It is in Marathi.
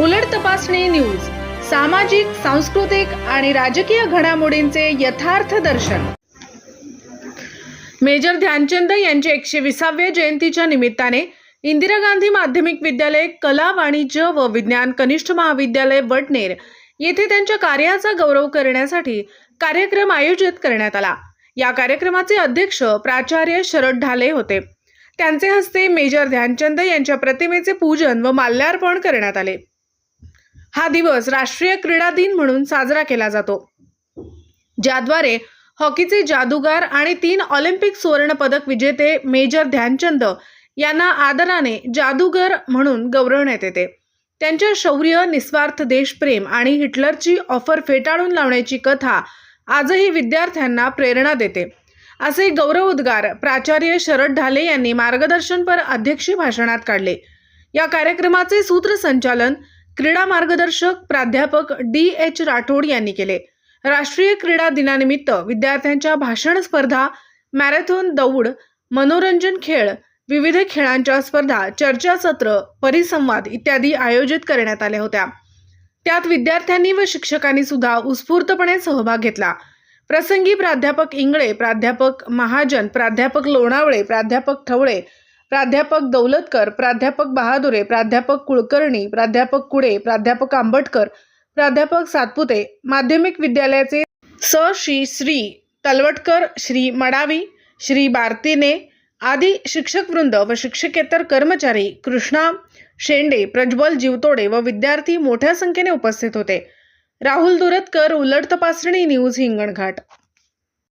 उलट तपासणी न्यूज सामाजिक सांस्कृतिक आणि राजकीय घडामोडींचे यथार्थ दर्शन. मेजर ध्यानचंद यांच्या एकशे विसाव्या जयंतीच्या निमित्ताने इंदिरा गांधी माध्यमिक विद्यालय कला वाणिज्य व विज्ञान कनिष्ठ महाविद्यालय वडनेर येथे त्यांच्या कार्याचा गौरव करण्यासाठी कार्यक्रम आयोजित करण्यात आला. या कार्यक्रमाचे अध्यक्ष प्राचार्य शरद ढाले होते. त्यांचे हस्ते मेजर ध्यानचंद यांच्या प्रतिमेचे पूजन व माल्यार्पण करण्यात आले. हा दिवस राष्ट्रीय क्रीडा दिन म्हणून साजरा केला जातो. ज्याद्वारे हॉकीचे जादूगार आणि तीन ऑलिम्पिक सुवर्ण पदक विजेते मेजर ध्यानचंद यांना आदराने जादूगर म्हणून गौरवण्यात येते. त्यांच्या शौर्य निस्वार्थ देशप्रेम आणि हिटलरची ऑफर फेटाळून लावण्याची कथा आजही विद्यार्थ्यांना प्रेरणा देते. असे गौरव उद्गार प्राचार्य शरद ढाले यांनी मार्गदर्शनपर अध्यक्षीय भाषणात काढले. या कार्यक्रमाचे सूत्रसंचालन क्रीडा मार्गदर्शक प्राध्यापक डी एच राठोड यांनी केले. राष्ट्रीय क्रीडा दिनानिमित्त विद्यार्थ्यांच्या भाषण स्पर्धा मॅरेथॉन दौड मनोरंजन खेळ विविध खेळांच्या स्पर्धा चर्चासत्र परिसंवाद इत्यादी आयोजित करण्यात आल्या होत्या. त्यात विद्यार्थ्यांनी व शिक्षकांनी सुद्धा उत्स्फूर्तपणे सहभाग घेतला. प्रसंगी प्राध्यापक इंगळे प्राध्यापक महाजन प्राध्यापक लोणावळे प्राध्यापक ठवळे प्राध्यापक दौलतकर प्राध्यापक बहादुरे प्राध्यापक कुलकर्णी प्राध्यापक कुडे प्राध्यापक आंबटकर प्राध्यापक सातपुते माध्यमिक विद्यालयाचे स श्री श्री तलवटकर श्री मडावी श्री बारतिने आदी शिक्षकवृंद व शिक्षकेतर कर्मचारी कृष्णा शेंडे प्रज्वल जीवतोडे व विद्यार्थी मोठ्या संख्येने उपस्थित होते. राहुल दुरतकर उलट तपासणी न्यूज हिंगणघाट.